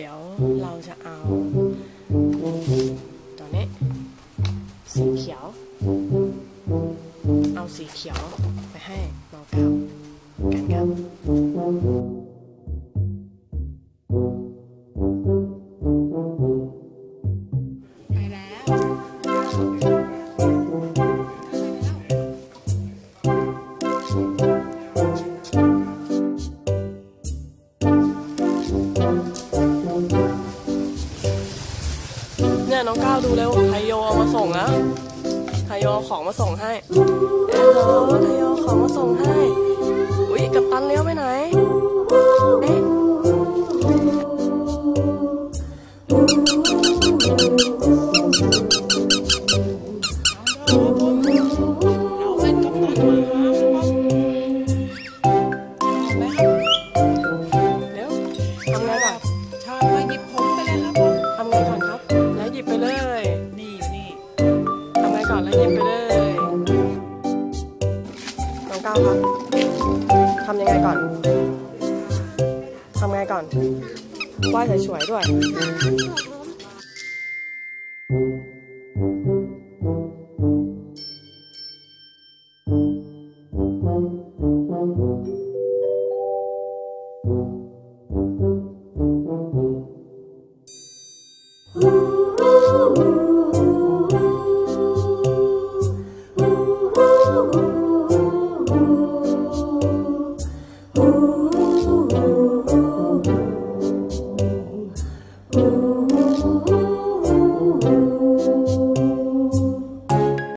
เดี๋ยวเราจะเอาตัวนี้ สีเขียว เอาสีเขียวไปให้น้องก้าว น้องก้าวดูเร็วไทโยเอามาส่งแล้วไทโยเอาของมาส่งให้เอ้โหไทโยเอาของมาส่งให้ ก่อนแล้วหยิบไปเลยน้องก้าวครับทำยังไงก่อนทำไงก่อนไหว้สวยๆด้วย Ooh, ooh, ooh, ooh.